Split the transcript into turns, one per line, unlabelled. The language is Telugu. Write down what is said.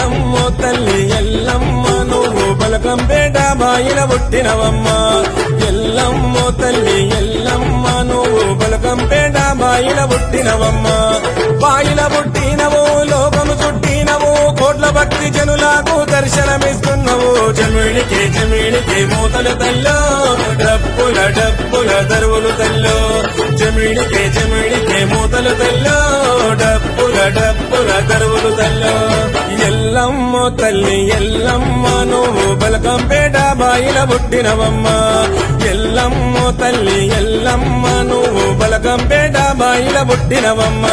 ఎల్లమ్మో తల్లి ఎల్లమ్మ నువ్వు బలకంపేట బాయిల పుట్టినవమ్మ. ఎల్లమ్మో తల్లి ఎల్లమ్మ నువ్వు బలకంపేట బాయిల పుట్టినవమ్మ. బాయిల పుట్టినవు లోకము చుట్టినవు కోట్ల భక్తి జనులకు దర్శనమిస్తున్నావు. జమిడికి జమిడికి మూతలు తల్లో డప్పుల డప్పుల దరువులు తల్లో. జమిడికి జమిడికి మూతలు తల్లో డప్పుల డప్పుల ఎల్లమ్మ తల్లి ఎల్లమ్మ నువ్వు బలకంపేట బాయిల పుట్టినవమ్మ. ఎల్లమ్మ తల్లి ఎల్లమ్మ నువ్వు బలకంపేట బాయిల పుట్టినవమ్మ.